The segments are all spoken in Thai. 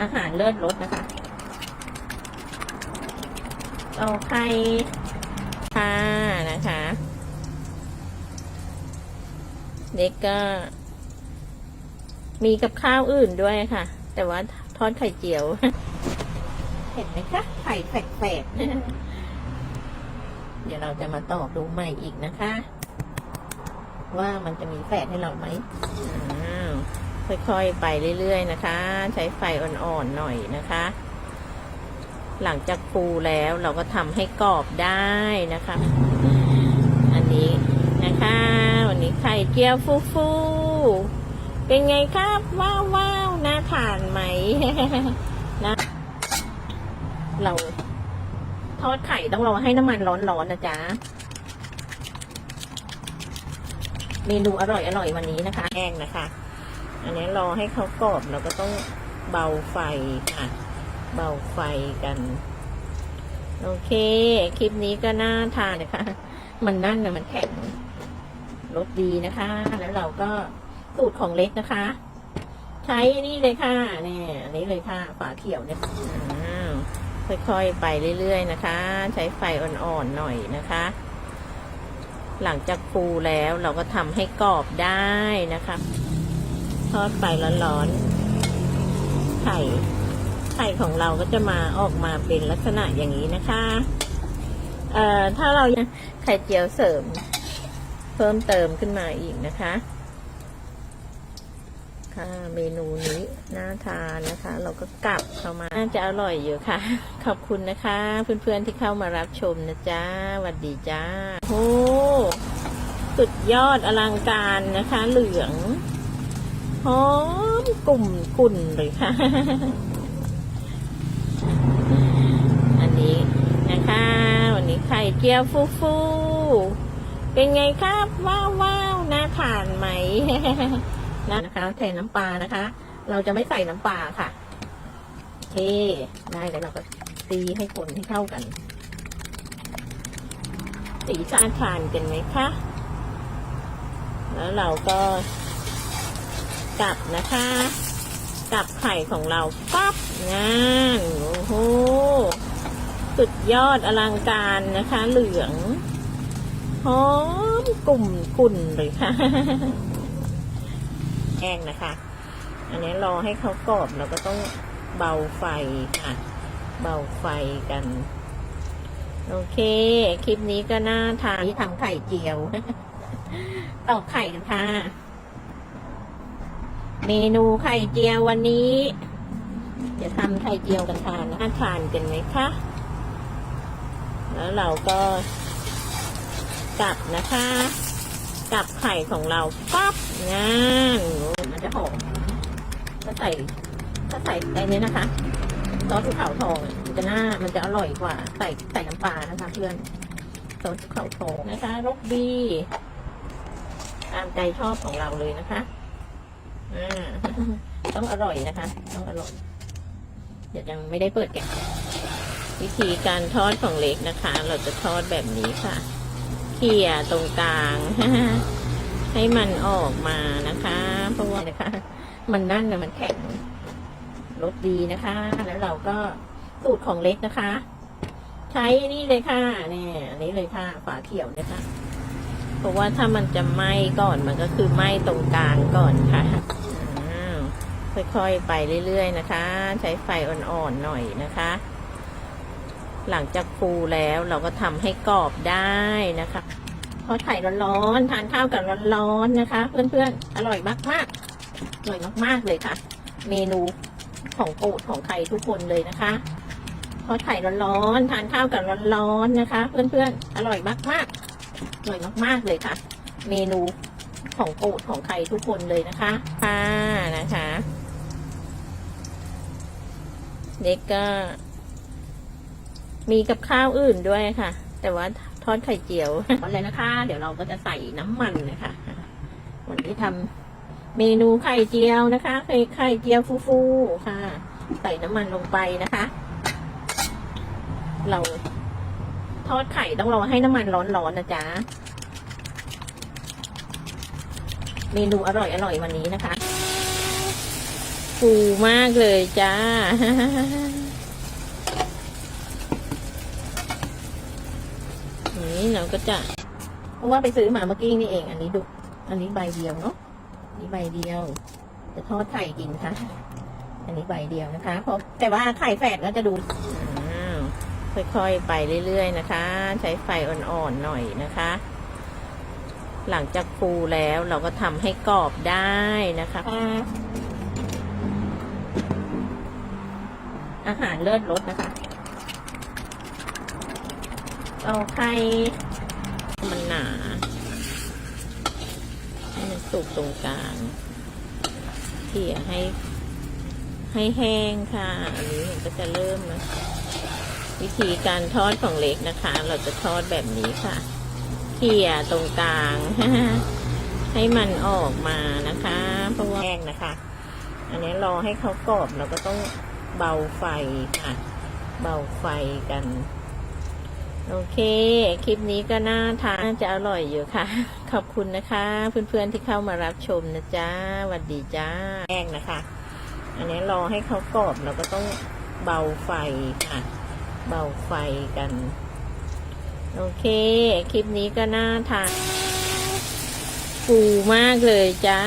อาหารเลิศรสนะคะ เอาไข่ค่ะนะคะ เด็กก็ มีกับข้าวอื่นด้วยค่ะ แต่ว่าทอดไข่เจียว เห็นไหมคะ ไข่แฝกๆ เดี๋ยวเราจะมาตอกดูใหม่อีกนะคะ ว่ามันจะมีแฝดให้เราไหมอ้า ค่อยๆ ไปเรื่อยๆนะคะ ใช้ไฟอ่อนๆหน่อยนะคะ หลังจากฟูแล้วเราก็ทำให้กรอบได้นะคะ อันนี้นะคะ วันนี้ไข่เจียวฟูๆเป็นไงครับว้าวว้าวน่าทานไหมนะเราทอดไข่ต้องรอให้น้ำมันร้อนๆนะจ๊ะเมนูอร่อยอร่อยวันนี้นะคะ แห้งนะคะ อันนี้รอให้เขากรอบเราก็ต้องเบาไฟค่ะ เบาไฟกัน โอเค คลิปนี้ก็น่าทานนะคะ มันนั่นนะมันแข็งรสดีนะคะ แล้วเราก็สูตรของเล็กนะคะ ใช้นี่เลยค่ะเนี่ยอันนี้เลยค่ะฝาเขียวเนี่ยค่อยๆไปเรื่อยๆนะคะ ใช้ไฟอ่อนๆหน่อยนะคะ หลังจากฟูแล้วเราก็ทำให้กรอบได้นะคะ ทอดไปร้อนๆ ไข่ ไข่ของเราก็จะมาออกมาเป็นลักษณะอย่างนี้นะคะ เอ่อ ถ้าเรายังไข่เจียวเสริม เพิ่มเติมขึ้นมาอีกนะคะ ค่ะ เมนูนี้น่าทานนะคะ เราก็กลับเข้ามา น่าจะอร่อยอยู่ค่ะ ขอบคุณนะคะ เพื่อนๆที่เข้ามารับชมนะจ๊ะสวัสดีจ้าโอ้สุดยอดอลังการนะคะ เหลือง หอมกลุ่มกุ่นเลยค่ะ อันนี้นะคะ วันนี้ไข่เจียวฟูฟูๆเป็นไงครับว้าวว้าวน่าทานไหมนะคะแทนน้ำปลานะคะ เราจะไม่ใส่น้ำปลาค่ะโอเคได้แล้วเราก็ตีให้คนให้เข้ากันสีสะอาทานกันไหมคะ แล้วเราก็ กลับนะคะ กลับไข่ของเราปั๊บงานโอ้โหสุดยอดอลังการนะคะ เหลืองหอมกลุ่มกุ่นเลยค่ะแห้งนะคะ อันนี้รอให้เขากรอบเราก็ต้องเบาไฟค่ะ เบาไฟกัน โอเค คลิปนี้ก็น่าทานที่ทำไข่เจียวตอกไข่กันค่ะ เมนูไข่เจียววันนี้ จะทำไข่เจียวกันทานน่าทานกันไหมคะ แล้วเราก็กลับนะคะกลับไข่ของเราปั๊บงานโอ้มันจะหอมถ้าใส่ถ้าใส่ไอ้นี้นะคะซอสภูเขาทองมันจะน่ามันจะอร่อยกว่า ใส่ใส่น้ำปลานะคะ เพื่อนซอสภูเขาทองนะคะรกดีตามใจชอบของเราเลยนะคะ อ่าต้องอร่อยนะคะ ต้องอร่อย เดี๋ยวยังไม่ได้เปิดแกะวิธีการทอดของเล็กนะคะ เราจะทอดแบบนี้ค่ะ เขี่ยตรงกลาง ให้มันออกมานะคะ เพราะว่านะคะ มันนั่นนะมันแข็งรสดีนะคะ แล้วเราก็สูตรของเล็กนะคะ ใช้นี่เลยค่ะเนี่ยนนี้เลยค่ะ ฝาเขียวนะคะ เพราะว่าถ้ามันจะไหม้ก่อนมันก็คือไหม้ตรงกลางก่อนค่ะค่อยๆไปเรื่อยๆนะคะ ใช้ไฟอ่อนๆหน่อยนะคะ หลังจากฟูแล้วเราก็ทำให้กรอบได้นะคะทอดไข่ร้อนๆทานข้าวกับร้อนๆนะคะ เพื่อนๆอร่อยมากๆอร่อยมากๆเลยค่ะ เมนูของโปรดของใครทุกคนเลยนะคะทอดไข่ร้อนๆทานข้าวกับร้อนๆนะคะ เพื่อนๆอร่อยมากๆอ ร่อยมาก ๆ เลยค่ะ เมนูของโปรดของใครทุกคนเลยนะคะค่ะนะคะเด็กก็ มีกับข้าวอื่นด้วยค่ะ แต่ว่าทอดไข่เจียวอะไรนะคะ เดี๋ยวเราก็จะใส่น้ำมันนะคะวันนี้ทำเมนูไข่เจียวนะคะไข่ไข่เจียวฟูๆค่ะ ใส่น้ำมันลงไปนะคะ เรา ทอดไข่ต้องรอให้น้ำมันร้อนๆนะจ๊ะ เมนูอร่อยอร่อยวันนี้นะคะฟูมากเลยจ้า นี่เราก็จะเพราะว่าไปซื้อมาเมื่อกี้นี่เอง อันนี้ดู อันนี้ใบเดียวเนาะอันนี้ใบเดียว จะทอดไข่กินค่ะ อันนี้ใบเดียวนะคะเพราะแต่ว่าไข่แฝดก็จะดู ค่อยๆ ไปเรื่อยๆนะคะ ใช้ไฟอ่อนๆหน่อยนะคะ หลังจากฟูแล้วเราก็ทำให้กรอบได้นะคะอาหารเลิศรสนะคะ เอาไข่มันหนา ให้มันสุกตรงกลางเขี่ยให้ ให้แห้งค่ะ อันนี้มันก็จะเริ่มนะ วิธีการทอดของเล็กนะคะ เราจะทอดแบบนี้ค่ะเขี่ยตรงกลาง ให้มันออกมานะคะเพราะว่าแห้งนะคะ อันนี้รอให้เขากรอบเราก็ต้องเบาไฟค่ะ เบาไฟกัน โอเค คลิปนี้ก็น่าทานน่าจะอร่อยอยู่ค่ะ ขอบคุณนะคะ เพื่อนๆที่เข้ามารับชมนะจ๊ะวัสดีจ้าแห้งนะคะ อันนี้รอให้เขากรอบเราก็ต้องเบาไฟค่ะ เบาไฟกัน โอเค คลิปนี้ก็น่าทานฟูมากเลยจ้า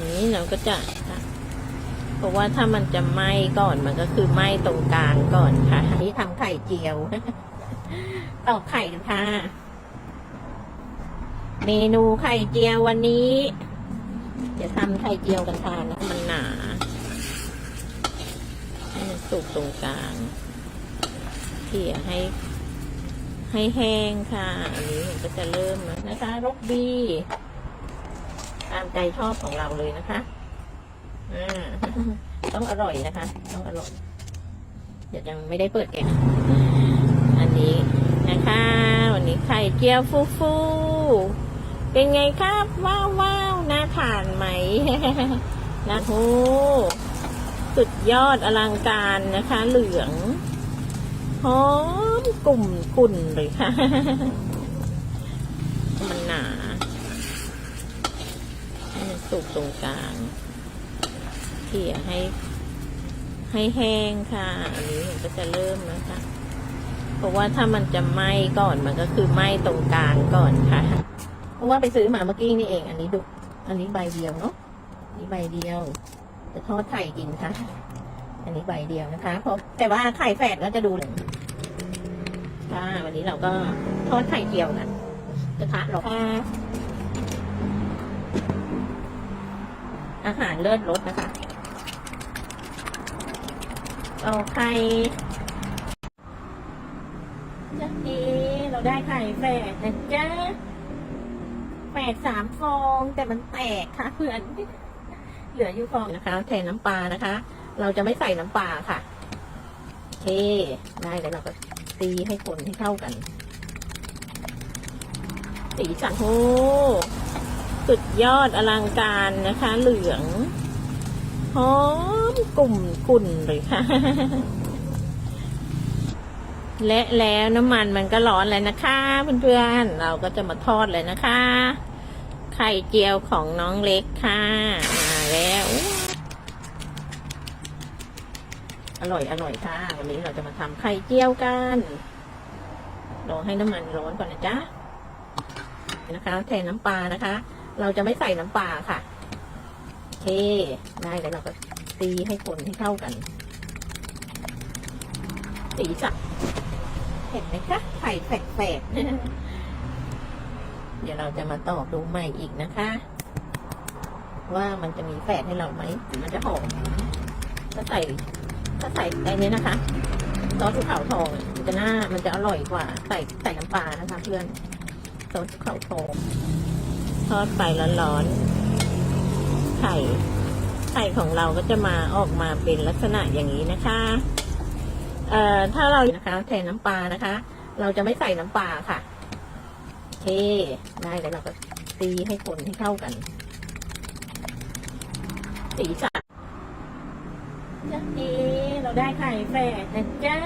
นี้เราก็จะเพราะว่าถ้ามันจะไหม้ก่อนมันก็คือไหม้ตรงกลางก่อนค่ะนนี้ทำไข่เจียวตอกไข่ค่ะ เมนูไข่เจียววันนี้ จะทำไข่เจียวกันทานนะมันหนาให้มันสุกตรงกลางเขี่ยให้ ให้แห้งค่ะ อันนี้มันก็จะเริ่มแล้วนะคะรกบีตามใจชอบของเราเลยนะคะอ่าต้องอร่อยนะคะ ต้องอร่อยเดี๋ยวยังไม่ได้เปิดแกะอันนี้นะคะ วันนี้ไข่เจียวฟูฟูเป็นไงครับว้าวว้าว น่าทานไหมนะโหสุดยอดอลังการนะคะ เหลืองหอมกลุ่มกุ่นเลยค่ะ มันหนาให้มันสุกตรงกลางเขี่ยให้ ให้แห้งค่ะ อันนี้มันก็จะเริ่มนะคะ เพราะว่าถ้ามันจะไหม้ก่อนมันก็คือไหม้ตรงกลางก่อนค่ะ เพราะว่าไปซื้อมาเมื่อกี้นี่เอง อันนี้ดู อันนี้ใบเดียวเนาะนนี้ใบเดียว จะทอดไข่กินค่ะ อันนี้ใบเดียวนะคะเพราะแต่ว่าไข่แฝดก็จะดูค่ะวันนี้เราก็ทอดไข่เจียวกันกระทะเราค่ะอาหารเลิศรสนะคะเอาไข่จ้าดีเราได้ไข่แฝดนะจ๊ะ แฝดสามฟองแต่มันแตกค่ะเพื่อน เหลืออยู่ฟองนะคะ แทนน้ำปลานะคะ เราจะไม่ใส่น้ำปลาค่ะโอเคได้แล้วเราก็ตีให้คนให้เข้ากัน สีสันโหสุดยอดอลังการนะคะ เหลืองหอมกลุ่มกุ่นเลยค่ะ และแล้วน้ำมันมันก็ร้อนแล้วนะคะเพื่อนๆ เราก็จะมาทอดเลยนะคะ ไข่เจียวของน้องเล็กค่ะมาแล้วอร่อยอร่อยค่ะ วันนี้เราจะมาทำไข่เจียวกันรอให้น้ำมันร้อนก่อนนะจ๊ะนะคะแทนน้ำปลานะคะ เราจะไม่ใส่น้ำปลาค่ะโอเคได้แล้วเราก็ตีให้คนให้เข้ากัน สีสันเห็นไหมคะไข่แฝกๆเดี๋ยวเราจะมาตอกดูใหม่อีกนะคะ ว่ามันจะมีแฝดให้เราไหมมันจะหอมถ้าใส่ถ้าใส่ไอ้นี้นะคะซอสภูเขาทองอะมันจะน่ามันจะอร่อยกว่า ใส่ใส่น้ำปลานะคะ เพื่อนซอสภูเขาทองทอดไปร้อนๆไข่ไข่ของเราก็จะมาออกมาเป็นลักษณะอย่างนี้นะคะ เอ่อถ้าเรานะคะแทนน้ำปลานะคะ เราจะไม่ใส่น้ำปลาค่ะโอเคได้แล้วเราก็ตีให้คนให้เข้ากัน สีสันจ้าดีเราได้ไข่แฝดนะจ๊ะ